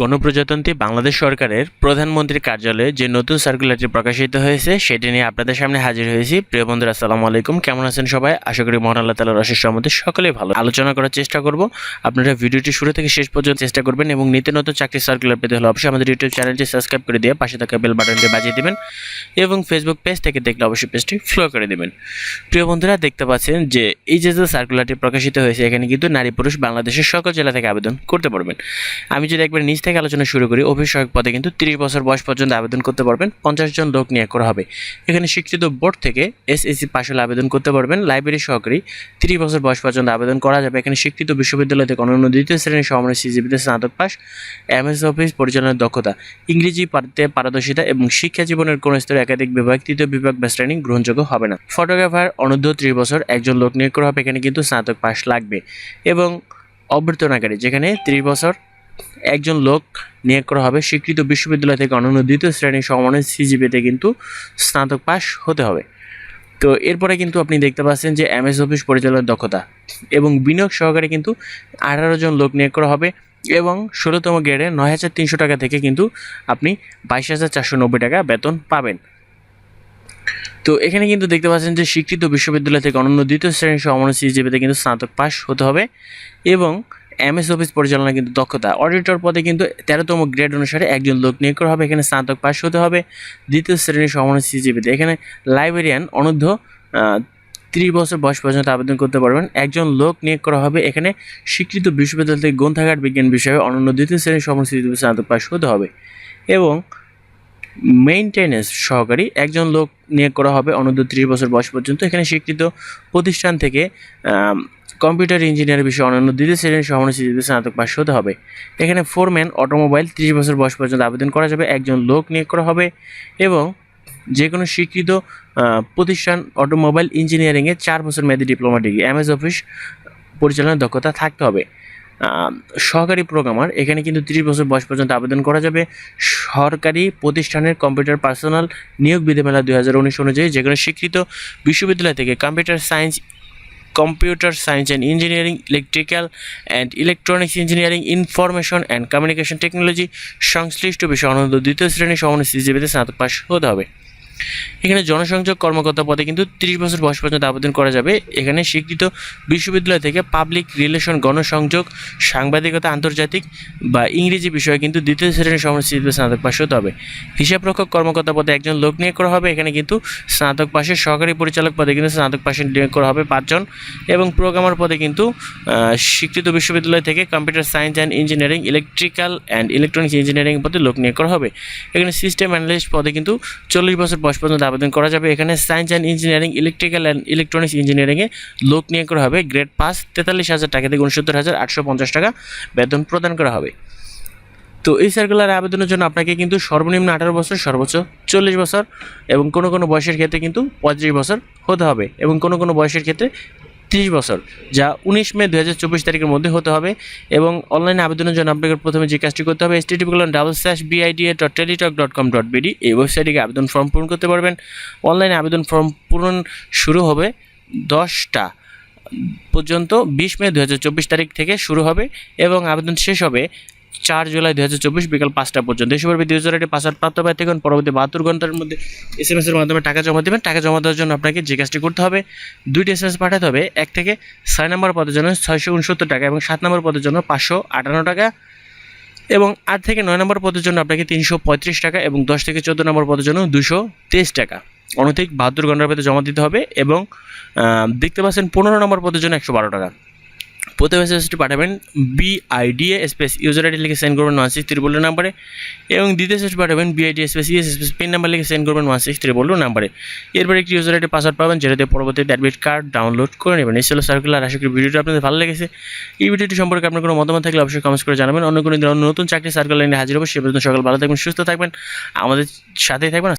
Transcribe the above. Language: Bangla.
গণপ্রজাতন্ত্রী বাংলাদেশ সরকারের প্রধানমন্ত্রীর কার্যালয়ে যে নতুন সার্কুলারটি প্রকাশিত হয়েছে, সেটি নিয়ে আপনাদের সামনে হাজির হয়েছি। প্রিয় বন্ধুরা, আসসালামু আলাইকুম। কেমন আছেন সবাই? আশা করি মহান আল্লাহ তালার অশেষ সহমতে সকলেই ভালো। আলোচনা করার চেষ্টা করব। আপনারা ভিডিওটি শুরু থেকে শেষ পর্যন্ত চেষ্টা করবেন এবং নিত্য নতুন চাকরি সার্কুলার পেতে হলে অবশ্যই আমাদের ইউটিউব চ্যানেলটি সাবস্ক্রাইব করে দিয়ে পাশে থাকা বেল বাটনটি বাজিয়ে দেবেন এবং ফেসবুক পেজ থেকে দেখলে অবশ্যই পেজটি ফলো করে দিবেন। প্রিয় বন্ধুরা, দেখতে পাচ্ছেন যে এই যে যে সার্কুলারটি প্রকাশিত হয়েছে, এখানে কিন্তু নারী পুরুষ বাংলাদেশের সকল জেলা থেকে আবেদন করতে পারবেন। আমি যদি একবার নিচ থেকে আলোচনা শুরু করি। সহায়ক পদে কিন্তু তিরিশ বছর বয়স পর্যন্ত আবেদন করতে পারবেন। পঞ্চাশ জন লোক নিয়োগ করা হবে। এখানে স্বীকৃত বোর্ড থেকে এসএসসি পাশ হলে আবেদন করতে পারবেন। লাইব্রেরি সহকারী তিরিশ বছর বয়স পর্যন্ত আবেদন করা যাবে। এখানে স্বীকৃত বিশ্ববিদ্যালয় থেকে অনন্য দ্বিতীয় শ্রেণির সমানের সিজিবিতে স্নাতক পাস এমএস অফিস পরিচালনার দক্ষতা, ইংরেজি পারতে পারদর্শিতা এবং শিক্ষা জীবনের কোনো স্তরে একাধিক বিভাগ, তৃতীয় বিভাগ বা শ্রেণি গ্রহণযোগ্য হবে না। ফটোগ্রাফার অনূর্ধ্ব ত্রিশ বছর একজন লোক নিয়োগ করা হবে। এখানে কিন্তু স্নাতক পাস লাগবে। এবং অভ্যর্থনাকারী, যেখানে ত্রিশ বছর একজন লোক নিয়োগ করা হবে। স্বীকৃত বিশ্ববিদ্যালয় থেকে অনন্য দ্বিতীয় শ্রেণির সমানের সিজিপিতে কিন্তু স্নাতক পাস হতে হবে। তো এরপরে কিন্তু আপনি দেখতে পাচ্ছেন যে এমএস অফিস পরিচালনার দক্ষতা এবং বিনিয়োগ সহকারে কিন্তু আঠারো জন লোক নিয়োগ করা হবে এবং ষোলোতম গ্রেডে নয় হাজার তিনশো টাকা থেকে কিন্তু আপনি বাইশ হাজার চারশো নব্বই টাকা বেতন পাবেন। তো এখানে কিন্তু দেখতে পাচ্ছেন যে স্বীকৃত বিশ্ববিদ্যালয় থেকে অনন্য দ্বিতীয় শ্রেণির সমানের সিজিপিতে কিন্তু স্নাতক পাস হতে হবে এবং এমএস অফিস পরিচালনা কিন্তু দক্ষতা। অডিটর পদে কিন্তু তেরোতম গ্রেড অনুসারে একজন লোক নিয়োগ করা হবে। এখানে স্নাতক পাস হতে হবে। দ্বিতীয় শ্রেণির সমান সিজিপিতে এখানে লাইব্রেরিয়ান অনূর্ধ্ব ত্রিশ বছর বয়স পর্যন্ত আবেদন করতে পারবেন। একজন লোক নিয়োগ করা হবে। এখানে স্বীকৃত বিশ্ববিদ্যালয় থেকে গ্রন্থাগার বিজ্ঞান বিষয়ে অনন্য দ্বিতীয় শ্রেণির সিজিপি স্নাতক পাশ হতে হবে। এবং মেইনটেনেন্স সহকারী একজন লোক নিয়োগ করা হবে অনূর্ধ্ব ত্রিশ বছর বয়স পর্যন্ত। এখানে স্বীকৃত প্রতিষ্ঠান থেকে কম্পিউটার ইঞ্জিনিয়ার বিষয়ে অন্যান্য দ্বিতীয় শ্রেণির সমানের সিজিপিতে স্নাতক পাশ হতে হবে। এখানে ফোরম্যান অটোমোবাইল ত্রিশ বছর বয়স পর্যন্ত আবেদন করা যাবে, একজন লোক নিয়োগ করা হবে এবং যে কোনো স্বীকৃত প্রতিষ্ঠান অটোমোবাইল ইঞ্জিনিয়ারিংয়ে চার বছর মেয়াদী ডিপ্লোমা ডিগ্রি এমএস অফিস পরিচালনার দক্ষতা থাকতে হবে। সহকারী প্রোগ্রামার এখানে কিন্তু তিরিশ বছর বয়স পর্যন্ত আবেদন করা যাবে। সরকারি প্রতিষ্ঠানের কম্পিউটার পার্সোনাল নিয়োগ বিধিমালা দুই হাজার উনিশ অনুযায়ী যেখানে স্বীকৃত বিশ্ববিদ্যালয় থেকে computer science computer science and engineering electrical and electronics engineering information and communication technology সংশ্লিষ্ট বিষয় অনন্ত দ্বিতীয় শ্রেণির সমানের সিজিপিতে স্নাতক পাস হতে হবে। এখানে জনসংযোগ কর্মকর্তা পদে কিন্তু তিরিশ বছর বয়স পর্যন্ত আবেদন করা যাবে। এখানে স্বীকৃত বিশ্ববিদ্যালয় থেকে পাবলিক রিলেশন গণসংযোগ, সাংবাদিকতা, আন্তর্জাতিক বা ইংরেজি বিষয়ে কিন্তু দ্বিতীয় শ্রেণির সমস্যা স্নাতক পাশ হতে হবে। হিসাবরক্ষক কর্মকর্তা পদে একজন লোক নিয়োগ করা হবে। এখানে কিন্তু স্নাতক পাশের সহকারী পরিচালক পদে কিন্তু স্নাতক পাশে নিয়োগ করা হবে পাঁচজন এবং প্রোগ্রামার পদে কিন্তু স্বীকৃত বিশ্ববিদ্যালয় থেকে computer science and engineering electrical and electronics engineering পদে লোক নিয়োগ করা হবে। এখানে সিস্টেম অ্যানালিস্ট পদে কিন্তু চল্লিশ বছর বয়স পর্যন্ত আবেদন করা যাবে। এখানে science and engineering electrical and electronics ইঞ্জিনিয়ারিংয়ে লোক নিয়োগ করা হবে। গ্রেড পাস তেতাল্লিশ হাজার টাকা থেকে উনসত্তর হাজার আটশো পঞ্চাশ টাকা বেতন প্রদান করা হবে। তো এই সার্কুলার আবেদনের জন্য আপনাকে কিন্তু সর্বনিম্ন আঠারো বছর, সর্বোচ্চ চল্লিশ বছর এবং কোনো কোনো বয়সের ক্ষেত্রে কিন্তু পঁয়ত্রিশ বছর হতে হবে এবং কোনো কোনো বয়সের ক্ষেত্রে তিরিশ বছর, যা উনিশ মে দু হাজার চব্বিশ তারিখের মধ্যে হতে হবে এবং অনলাইনে আবেদনের জন্য আপনাকে প্রথমে যে কাজটি করতে হবে S T double slash BIDA dot teletalk dot com dot BD এই ওয়েবসাইটে আবেদন ফর্ম পূরণ করতে পারবেন। অনলাইনে আবেদন ফর্ম পূরণ শুরু হবে দশটা পর্যন্ত, বিশ মে দু হাজার চব্বিশ তারিখ থেকে শুরু হবে এবং আবেদন শেষ হবে চার জুলাই দু হাজার চব্বিশ বিকাল পাঁচটা পর্যন্ত। এসবের দুই হাজার একটি পাসওয়ার্ড প্রাপ্ত ব্যক্তিগণ পরবর্তী বাহাত্তর ঘণ্টার মধ্যে এস এম এর মাধ্যমে টাকা জমা দেবেন। টাকা জমা দেওয়ার জন্য আপনাকে যে কাজটি করতে হবে, দুইটি এস এম এস পাঠাতে হবে। এক থেকে ছয় নম্বর পদের জন্য ছয়শো উনসত্তর টাকা এবং সাত নম্বর পদের জন্য পাঁচশো আটান্ন টাকা এবং আট থেকে নয় নম্বর পদের জন্য আপনাকে তিনশো পঁয়ত্রিশ টাকা এবং দশ থেকে চোদ্দ নম্বর পদের জন্য দুশো তেইশ টাকা। অনধিক বাহাত্তর ঘণ্টার ভেতরে জমা দিতে হবে এবং দেখতে পাচ্ছেন পনেরো নম্বর পদের জন্য একশো বারো টাকা। প্রথম এসএসটি পাঠাবেন বিআইডিএ স্পেস ইউজার আইডি লিখে সেন্ড করবেন ওয়ান সিক্স ত্রিপল নাম্বারে এবং দ্বিতীয় এসএসটি পাঠাবেন BID space ES space pin number লিখে সেন্ড করবেন ওয়ান সিক্স ত্রিপল নাম্বারে এরপরে একটি ইউজার আইডি পাসওয়ার্ড পাবেন যেটাতে পরবর্তীতে অ্যাডমিট কার্ড ডাউনলোড করে নেবেন। এই ছিল সার্কুলার আশা করি ভিডিওটি আপনাদের ভালো লেগেছে। এই ভিডিওটি সম্পর্কে আপনার কোনো মতামত থাকলে অবশ্যই কমেন্টস করে জানাবেন। অন্য কোনো দিন নতুন চাকরি সার্কুলার নিয়ে হাজির হব, সে পর্যন্ত সকাল ভালো থাকবেন, সুস্থ থাকবেন। আমাদের সাথেই থাকবেন।